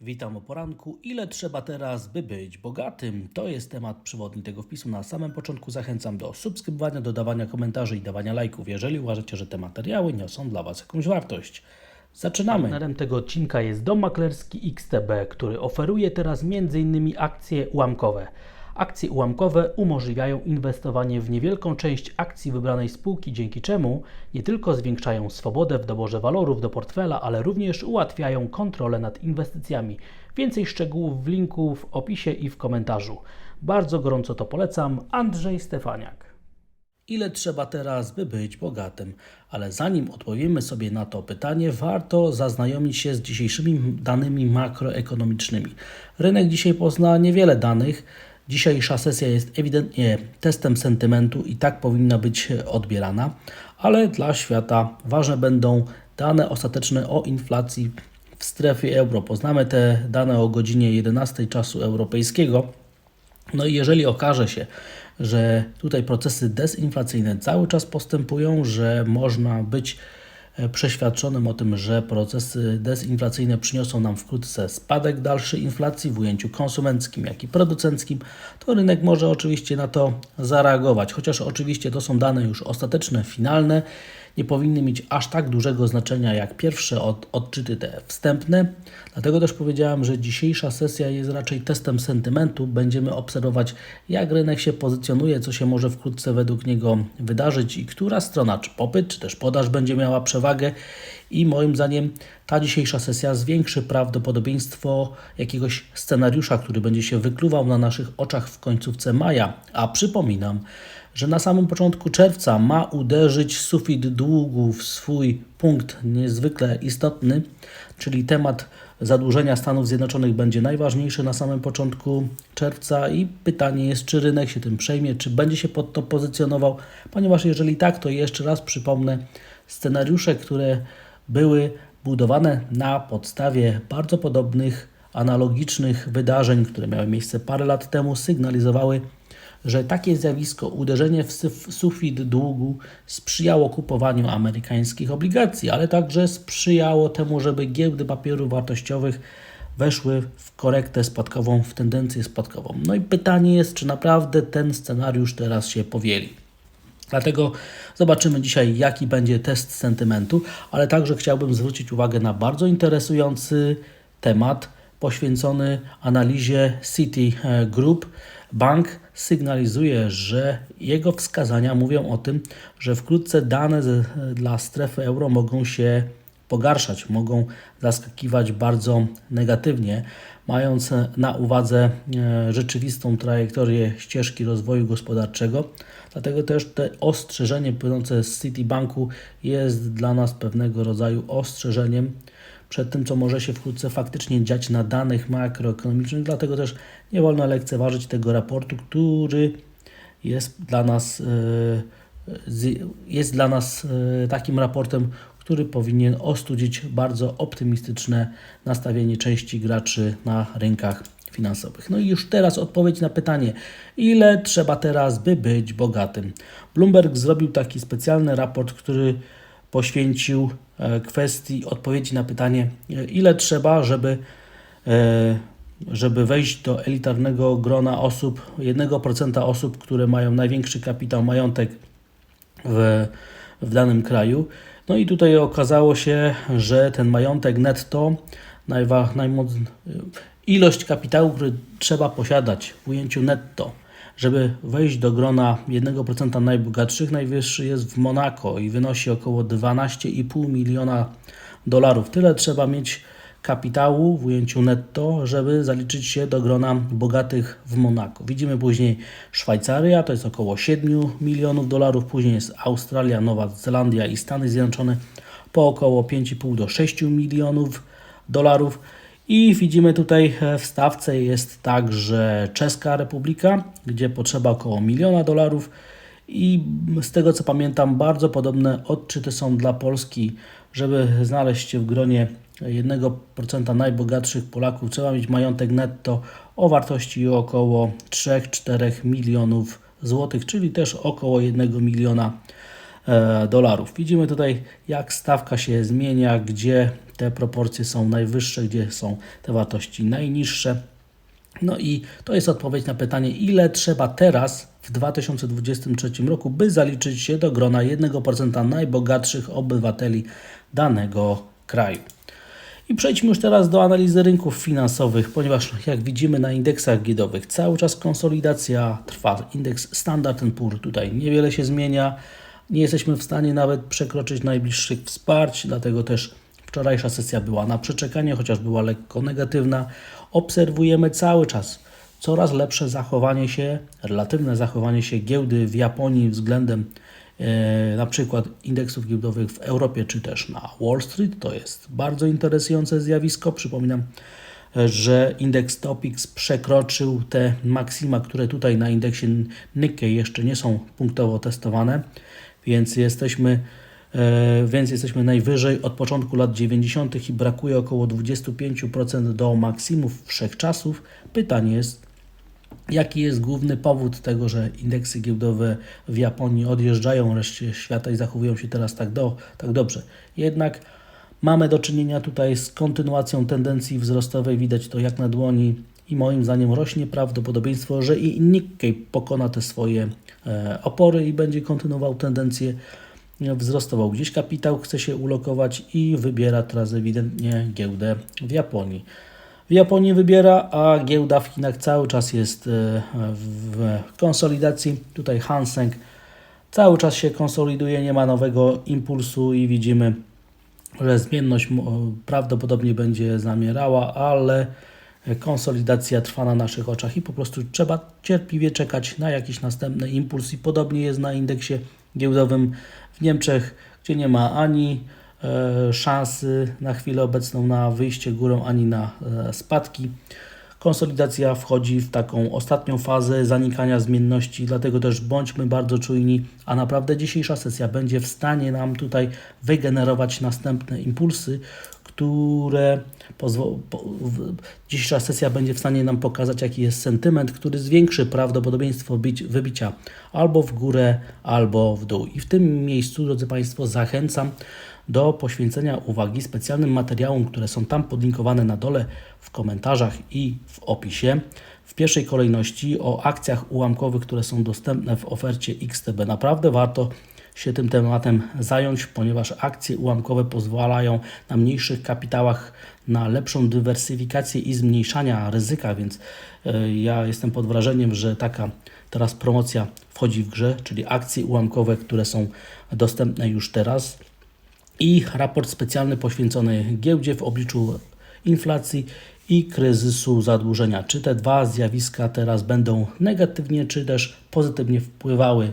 Witam o poranku. Ile trzeba teraz, by być bogatym? To jest temat przewodni tego wpisu. Na samym początku zachęcam do subskrybowania, dodawania komentarzy i dawania lajków, jeżeli uważacie, że te materiały niosą dla Was jakąś wartość. Zaczynamy. Partnerem tego odcinka jest dom maklerski XTB, który oferuje teraz m.in. akcje ułamkowe. Akcje ułamkowe umożliwiają inwestowanie w niewielką część akcji wybranej spółki, dzięki czemu nie tylko zwiększają swobodę w doborze walorów do portfela, ale również ułatwiają kontrolę nad inwestycjami. Więcej szczegółów w linku w opisie i w komentarzu. Bardzo gorąco to polecam. Andrzej Stefaniak. Ile trzeba teraz, by być bogatym? Ale zanim odpowiemy sobie na to pytanie, warto zaznajomić się z dzisiejszymi danymi makroekonomicznymi. Rynek dzisiaj pozna niewiele danych. Dzisiejsza sesja jest ewidentnie testem sentymentu i tak powinna być odbierana, ale dla świata ważne będą dane ostateczne o inflacji w strefie euro. Poznamy te dane o godzinie 11 czasu europejskiego. No i jeżeli okaże się, że tutaj procesy dezinflacyjne cały czas postępują, że można być przeświadczonym o tym, że procesy dezinflacyjne przyniosą nam wkrótce spadek dalszej inflacji w ujęciu konsumenckim, jak i producenckim, to rynek może oczywiście na to zareagować. Chociaż oczywiście to są dane już ostateczne, finalne, nie powinny mieć aż tak dużego znaczenia jak pierwsze od, odczyty te wstępne. Dlatego też powiedziałem, że dzisiejsza sesja jest raczej testem sentymentu. Będziemy obserwować, jak rynek się pozycjonuje, co się może wkrótce według niego wydarzyć i która strona, czy popyt, czy też podaż będzie miała przewagę. I moim zdaniem ta dzisiejsza sesja zwiększy prawdopodobieństwo jakiegoś scenariusza, który będzie się wykluwał na naszych oczach w końcówce maja. A przypominam, że na samym początku czerwca ma uderzyć sufit długu w swój punkt niezwykle istotny, czyli temat zadłużenia Stanów Zjednoczonych będzie najważniejszy na samym początku czerwca i pytanie jest, czy rynek się tym przejmie, czy będzie się pod to pozycjonował, ponieważ jeżeli tak, to jeszcze raz przypomnę scenariusze, które były budowane na podstawie bardzo podobnych, analogicznych wydarzeń, które miały miejsce parę lat temu, sygnalizowały że takie zjawisko, uderzenie w sufit długu sprzyjało kupowaniu amerykańskich obligacji, ale także sprzyjało temu, żeby giełdy papierów wartościowych weszły w korektę spadkową, w tendencję spadkową. No i pytanie jest, czy naprawdę ten scenariusz teraz się powieli. Dlatego zobaczymy dzisiaj, jaki będzie test sentymentu, ale także chciałbym zwrócić uwagę na bardzo interesujący temat poświęcony analizie City Group. Bank sygnalizuje, że jego wskazania mówią o tym, że wkrótce dane dla strefy euro mogą się pogarszać, mogą zaskakiwać bardzo negatywnie, mając na uwadze e, rzeczywistą trajektorię ścieżki rozwoju gospodarczego. Dlatego też te ostrzeżenie płynące z Citibanku jest dla nas pewnego rodzaju ostrzeżeniem przed tym, co może się wkrótce faktycznie dziać na danych makroekonomicznych. Dlatego też nie wolno lekceważyć tego raportu, który jest dla nas, e, jest dla nas e, takim raportem, który powinien ostudzić bardzo optymistyczne nastawienie części graczy na rynkach finansowych. No i już teraz odpowiedź na pytanie, ile trzeba teraz, by być bogatym? Bloomberg zrobił taki specjalny raport, który poświęcił e, kwestii odpowiedzi na pytanie, e, ile trzeba, żeby, e, żeby wejść do elitarnego grona osób, 1% osób, które mają największy kapitał, majątek w, w danym kraju. No i tutaj okazało się, że ten majątek netto, najwa, najmoc, ilość kapitału, który trzeba posiadać w ujęciu netto, żeby wejść do grona 1% najbogatszych, najwyższy jest w Monako i wynosi około 12,5 miliona dolarów. Tyle trzeba mieć kapitału w ujęciu netto, żeby zaliczyć się do grona bogatych w Monako. Widzimy później Szwajcaria, to jest około 7 milionów dolarów, później jest Australia, Nowa Zelandia i Stany Zjednoczone po około 5,5 do 6 milionów dolarów. I widzimy tutaj e, w stawce jest także Czeska Republika, gdzie potrzeba około miliona dolarów. I z tego co pamiętam, bardzo podobne odczyty są dla Polski, żeby znaleźć się w gronie 1% najbogatszych Polaków. Trzeba mieć majątek netto o wartości około 3-4 milionów złotych, czyli też około 1 miliona E, dolarów. Widzimy tutaj, jak stawka się zmienia, gdzie te proporcje są najwyższe, gdzie są te wartości najniższe. No i to jest odpowiedź na pytanie, ile trzeba teraz w 2023 roku, by zaliczyć się do grona 1% najbogatszych obywateli danego kraju. I przejdźmy już teraz do analizy rynków finansowych, ponieważ jak widzimy na indeksach giełdowych cały czas konsolidacja trwa. Indeks Standard Poor tutaj niewiele się zmienia. Nie jesteśmy w stanie nawet przekroczyć najbliższych wsparć, dlatego też wczorajsza sesja była na przeczekanie, chociaż była lekko negatywna. Obserwujemy cały czas coraz lepsze zachowanie się, relatywne zachowanie się giełdy w Japonii względem e, na przykład indeksów giełdowych w Europie czy też na Wall Street. To jest bardzo interesujące zjawisko. Przypominam, że indeks Topix przekroczył te maksima, które tutaj na indeksie Nikkei jeszcze nie są punktowo testowane, więc jesteśmy więc jesteśmy najwyżej od początku lat 90. i brakuje około 25% do maksimów wszechczasów. Pytanie jest, Jaki jest główny powód tego, że indeksy giełdowe w Japonii odjeżdżają reszcie świata i zachowują się teraz tak, do, tak dobrze? Jednak mamy do czynienia tutaj z kontynuacją tendencji wzrostowej, widać to jak na dłoni i moim zdaniem rośnie prawdopodobieństwo, że i Nikkei pokona te swoje e, opory i będzie kontynuował tendencję wzrostową. Gdzieś kapitał chce się ulokować i wybiera teraz ewidentnie giełdę w Japonii w Japonii wybiera, a giełda w Chinach cały czas jest e, w konsolidacji. Tutaj Hanseng cały czas się konsoliduje, nie ma nowego impulsu i widzimy, że zmienność prawdopodobnie będzie zamierała, ale konsolidacja trwa na naszych oczach i po prostu trzeba cierpliwie czekać na jakiś następny impuls i podobnie jest na indeksie giełdowym w Niemczech, gdzie nie ma ani E, szansy na chwilę obecną na wyjście górą ani na e, spadki. Konsolidacja wchodzi w taką ostatnią fazę zanikania zmienności, dlatego też bądźmy bardzo czujni, a naprawdę dzisiejsza sesja będzie w stanie nam tutaj wygenerować następne impulsy, które pozwo- po- dzisiejsza sesja będzie w stanie nam pokazać, jaki jest sentyment, który zwiększy prawdopodobieństwo wybicia albo w górę, albo w dół. I w tym miejscu, drodzy Państwo, zachęcam do poświęcenia uwagi specjalnym materiałom, które są tam podlinkowane na dole w komentarzach i w opisie. W pierwszej kolejności o akcjach ułamkowych, które są dostępne w ofercie XTB. Naprawdę warto się tym tematem zająć, ponieważ akcje ułamkowe pozwalają na mniejszych kapitałach na lepszą dywersyfikację i zmniejszania ryzyka, więc e, ja jestem pod wrażeniem, że taka teraz promocja wchodzi w grze, czyli akcje ułamkowe, które są dostępne już teraz i raport specjalny poświęcony giełdzie w obliczu inflacji i kryzysu zadłużenia. Czy te dwa zjawiska teraz będą negatywnie, czy też pozytywnie wpływały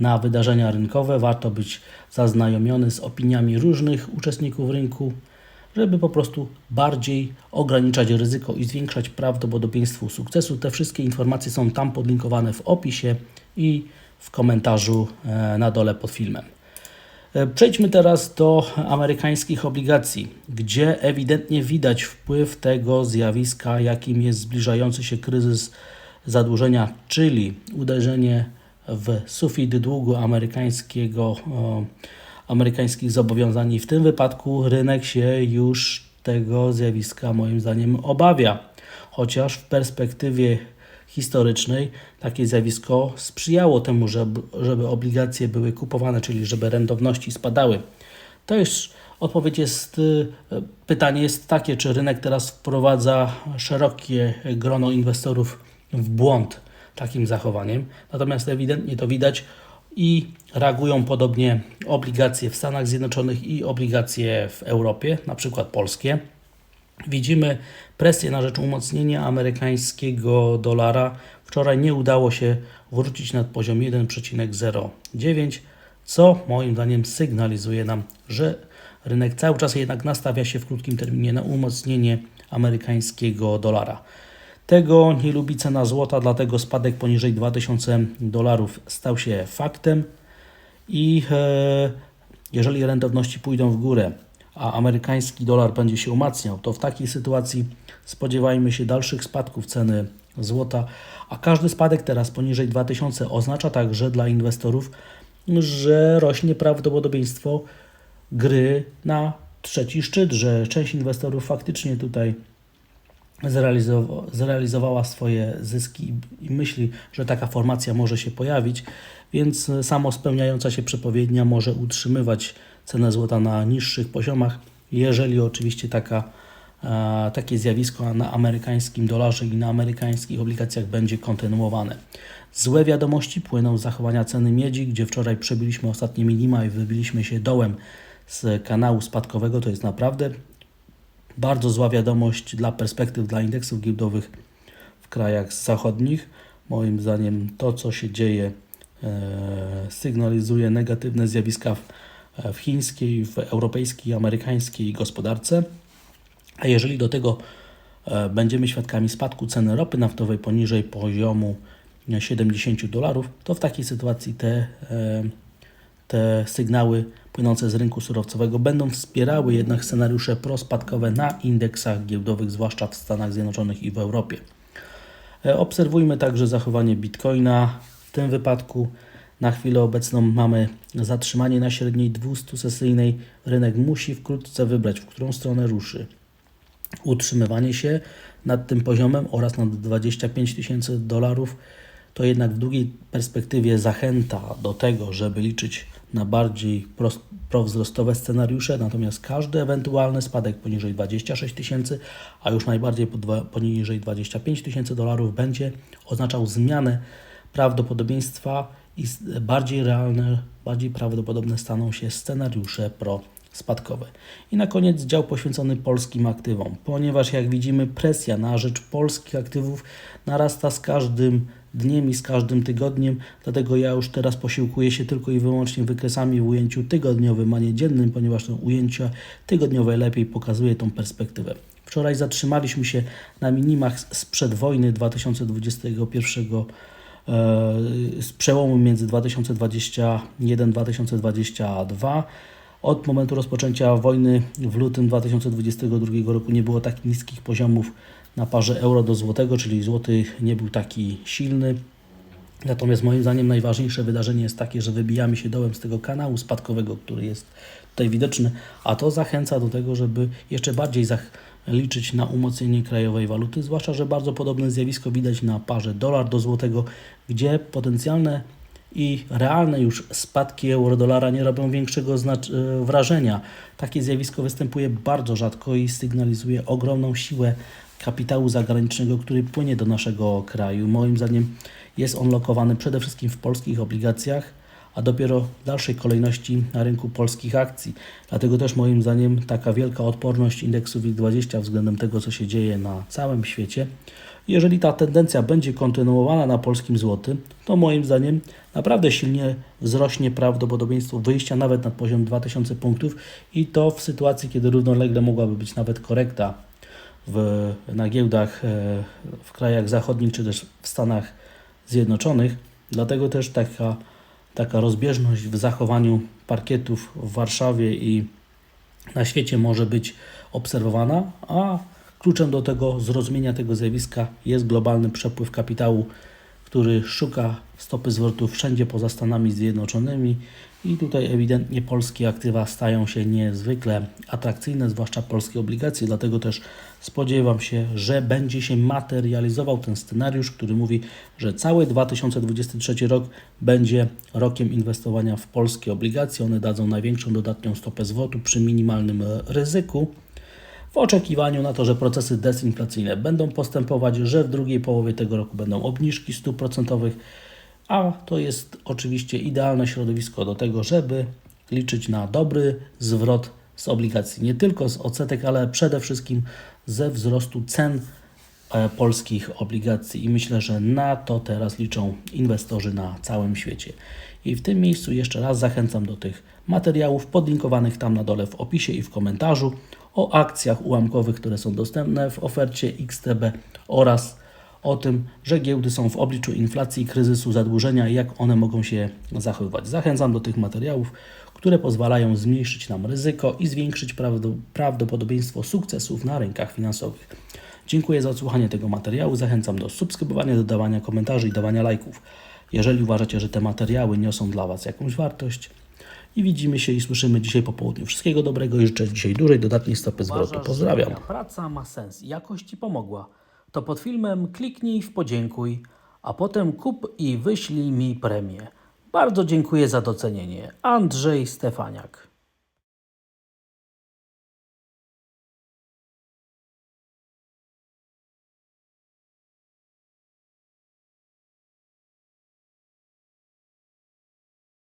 na wydarzenia rynkowe? Warto być zaznajomiony z opiniami różnych uczestników rynku, żeby po prostu bardziej ograniczać ryzyko i zwiększać prawdopodobieństwo sukcesu. Te wszystkie informacje są tam podlinkowane w opisie i w komentarzu e, na dole pod filmem. E, przejdźmy teraz do amerykańskich obligacji, gdzie ewidentnie widać wpływ tego zjawiska, jakim jest zbliżający się kryzys zadłużenia, czyli uderzenie w sufit długu amerykańskiego, amerykańskich zobowiązań. I w tym wypadku rynek się już tego zjawiska moim zdaniem obawia, chociaż w perspektywie historycznej takie zjawisko sprzyjało temu, żeby, żeby obligacje były kupowane, czyli żeby rentowności spadały. To już odpowiedź jest, y, pytanie jest takie, czy rynek teraz wprowadza szerokie grono inwestorów w błąd takim zachowaniem. Natomiast ewidentnie to widać i reagują podobnie obligacje w Stanach Zjednoczonych i obligacje w Europie, na przykład polskie. Widzimy presję na rzecz umocnienia amerykańskiego dolara. Wczoraj nie udało się wrócić nad poziom 1,09, co moim zdaniem sygnalizuje nam, że rynek cały czas jednak nastawia się w krótkim terminie na umocnienie amerykańskiego dolara. Tego nie lubi cena złota, dlatego spadek poniżej 2000 dolarów stał się faktem i e, jeżeli rentowności pójdą w górę, a amerykański dolar będzie się umacniał, to w takiej sytuacji spodziewajmy się dalszych spadków ceny złota, a każdy spadek teraz poniżej 2000 oznacza także dla inwestorów, że rośnie prawdopodobieństwo gry na trzeci szczyt, że część inwestorów faktycznie tutaj zrealizowa- zrealizowała swoje zyski i myśli, że taka formacja może się pojawić, więc samo spełniająca się przepowiednia może utrzymywać cenę złota na niższych poziomach, jeżeli oczywiście taka, e, takie zjawisko na amerykańskim dolarze i na amerykańskich obligacjach będzie kontynuowane. Złe wiadomości płyną z zachowania ceny miedzi, gdzie wczoraj przebiliśmy ostatnie minima i wybiliśmy się dołem z kanału spadkowego. To jest naprawdę bardzo zła wiadomość dla perspektyw dla indeksów giełdowych w krajach zachodnich. Moim zdaniem to, co się dzieje, e, sygnalizuje negatywne zjawiska w, w chińskiej, w europejskiej, amerykańskiej gospodarce. A jeżeli do tego e, będziemy świadkami spadku ceny ropy naftowej poniżej poziomu 70 dolarów, to w takiej sytuacji te, e, te sygnały płynące z rynku surowcowego będą wspierały jednak scenariusze prospadkowe na indeksach giełdowych, zwłaszcza w Stanach Zjednoczonych i w Europie. E, Obserwujmy także zachowanie Bitcoina. W tym wypadku na chwilę obecną mamy zatrzymanie na średniej 200-sesyjnej. Rynek musi wkrótce wybrać, w którą stronę ruszy. Utrzymywanie się nad tym poziomem oraz nad 25 tysięcy dolarów to jednak w długiej perspektywie zachęta do tego, żeby liczyć na bardziej prowzrostowe scenariusze, natomiast każdy ewentualny spadek poniżej 26 tysięcy, a już najbardziej poniżej 25 tysięcy dolarów będzie oznaczał zmianę prawdopodobieństwa i bardziej realne, bardziej prawdopodobne staną się scenariusze pro spadkowe. I na koniec dział poświęcony polskim aktywom, ponieważ jak widzimy presja na rzecz polskich aktywów narasta z każdym dniem i z każdym tygodniem, dlatego ja już teraz posiłkuję się tylko i wyłącznie wykresami w ujęciu tygodniowym, a nie dziennym, ponieważ to ujęcie tygodniowe lepiej pokazuje tą perspektywę. Wczoraj zatrzymaliśmy się na minimach sprzed wojny 2021 e, z przełomu między 2021-2022. Od momentu rozpoczęcia wojny w lutym 2022 roku nie było tak niskich poziomów na parze euro do złotego, czyli złoty nie był taki silny. Natomiast moim zdaniem najważniejsze wydarzenie jest takie, że wybijamy się dołem z tego kanału spadkowego, który jest tutaj widoczny, a to zachęca do tego, żeby jeszcze bardziej zach- liczyć na umocnienie krajowej waluty, zwłaszcza, że bardzo podobne zjawisko widać na parze dolar do złotego, gdzie potencjalne i realne już spadki euro-dolara nie robią większego e, wrażenia. Takie zjawisko występuje bardzo rzadko i sygnalizuje ogromną siłę kapitału zagranicznego, który płynie do naszego kraju. Moim zdaniem jest on lokowany przede wszystkim w polskich obligacjach, a dopiero w dalszej kolejności na rynku polskich akcji. Dlatego też moim zdaniem taka wielka odporność indeksu WIG20 względem tego, co się dzieje na całym świecie. Jeżeli ta tendencja będzie kontynuowana na polskim złotym, to moim zdaniem naprawdę silnie wzrośnie prawdopodobieństwo wyjścia nawet na poziom 2000 punktów i to w sytuacji, kiedy równolegle mogłaby być nawet korekta w, na giełdach e, w krajach zachodnich czy też w Stanach Zjednoczonych. Dlatego też taka, taka rozbieżność w zachowaniu parkietów w Warszawie i na świecie może być obserwowana, a kluczem do tego zrozumienia tego zjawiska jest globalny przepływ kapitału, który szuka stopy zwrotu wszędzie poza Stanami Zjednoczonymi i tutaj ewidentnie polskie aktywa stają się niezwykle atrakcyjne, zwłaszcza polskie obligacje, dlatego też spodziewam się, że będzie się materializował ten scenariusz, który mówi, że cały 2023 rok będzie rokiem inwestowania w polskie obligacje. One dadzą największą dodatnią stopę zwrotu przy minimalnym ryzyku w oczekiwaniu na to, że procesy desinflacyjne będą postępować, że w drugiej połowie tego roku będą obniżki stóp procentowych, a to jest oczywiście idealne środowisko do tego, żeby liczyć na dobry zwrot z obligacji, nie tylko z odsetek, ale przede wszystkim ze wzrostu cen e, polskich obligacji i myślę, że na to teraz liczą inwestorzy na całym świecie. I w tym miejscu jeszcze raz zachęcam do tych materiałów podlinkowanych tam na dole w opisie i w komentarzu o akcjach ułamkowych, które są dostępne w ofercie XTB oraz o tym, że giełdy są w obliczu inflacji kryzysu zadłużenia i jak one mogą się zachowywać. Zachęcam do tych materiałów, które pozwalają zmniejszyć nam ryzyko i zwiększyć prawdo- prawdopodobieństwo sukcesów na rynkach finansowych. Dziękuję za odsłuchanie tego materiału. Zachęcam do subskrybowania, dodawania komentarzy i dawania lajków. Jeżeli uważacie, że te materiały niosą dla Was jakąś wartość i widzimy się i słyszymy dzisiaj po południu. Wszystkiego dobrego i życzę dzisiaj dużej, dodatniej stopy zwrotu. Pozdrawiam. Praca ma sens i jakoś Ci pomogła. To pod filmem kliknij w podziękuj, a potem kup i wyślij mi premię. Bardzo dziękuję za docenienie. Andrzej Stefaniak.